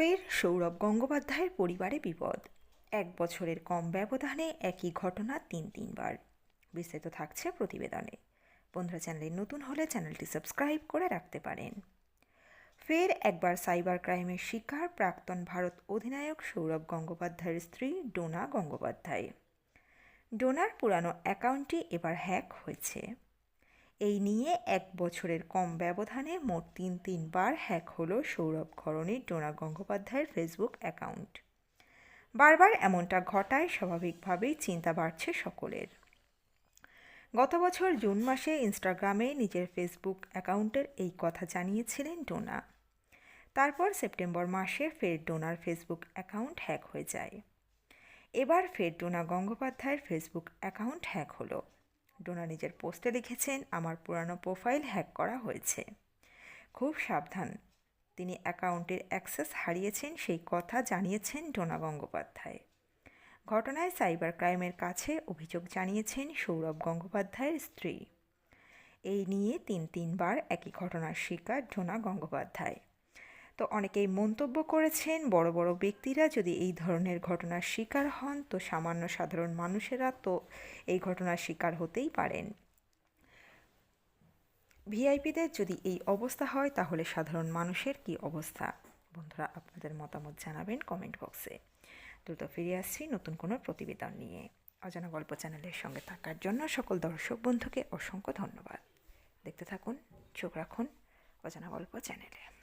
ফের সৌরভ গঙ্গোপাধ্যায়ের পরিবারে বিপদ। এক বছরের কম ব্যবধানে একই ঘটনা তিন তিনবার। বিস্তারিত থাকছে প্রতিবেদনে। বন্ধুরা, চ্যানেলে নতুন হলে চ্যানেলটি সাবস্ক্রাইব করে রাখতে পারেন। ফের একবার সাইবার ক্রাইমের শিকার প্রাক্তন ভারত অধিনায়ক সৌরভ গঙ্গোপাধ্যায়ের স্ত্রী ডোনা গঙ্গোপাধ্যায়। ডোনার পুরানো অ্যাকাউন্টটি এবার হ্যাক হয়েছে। এই নিয়ে এক বছরের কম ব্যবধানে মোট তিন তিনবার হ্যাক হলো সৌরভ ঘরণীর ডোনা গঙ্গোপাধ্যায়ের ফেসবুক অ্যাকাউন্ট। বারবার এমনটা ঘটায়, স্বাভাবিকভাবেই চিন্তা বাড়ছে সকলের। গত বছর জুন মাসে ইনস্টাগ্রামে নিজের ফেসবুক অ্যাকাউন্টের এই কথা জানিয়েছিলেন ডোনা। তারপর সেপ্টেম্বর মাসে ফের ডোনার ফেসবুক অ্যাকাউন্ট হ্যাক হয়ে যায়। এবার ফের ডোনা গঙ্গোপাধ্যায়ের ফেসবুক অ্যাকাউন্ট হ্যাক হলো। ডোনা নিজের পোস্টে লিখেছেন, আমার পুরানো প্রোফাইল হ্যাক করা হয়েছে। খুব সাবধান। তিনি অ্যাকাউন্টের অ্যাক্সেস হারিয়েছেন, সেই কথা জানিয়েছেন ডোনা গঙ্গোপাধ্যায়। ঘটনায় সাইবার ক্রাইমের কাছে অভিযোগ জানিয়েছেন সৌরভ গঙ্গোপাধ্যায়ের স্ত্রী। এই নিয়ে তিন তিনবার একই ঘটনার শিকার ডোনা গঙ্গোপাধ্যায়। তো অনেকেই মন্তব্য করেছেন, বড় বড় ব্যক্তিরা যদি এই ধরনের ঘটনার শিকার হন, তো সামান্য সাধারণ মানুষেরা তো এই ঘটনার শিকার হতেই পারেন। ভিআইপিদের যদি এই অবস্থা হয়, তাহলে সাধারণ মানুষের কি অবস্থা? বন্ধুরা, আপনাদের মতামত জানাবেন কমেন্ট বক্সে। দ্রুত ফিরে আসছি নতুন কোনো প্রতিবেদন নিয়ে। অজানা গল্প চ্যানেলের সঙ্গে থাকার জন্য সকল দর্শক বন্ধুকে অসংখ্য ধন্যবাদ। দেখতে থাকুন, চোখ রাখুন অজানা গল্প চ্যানেলে।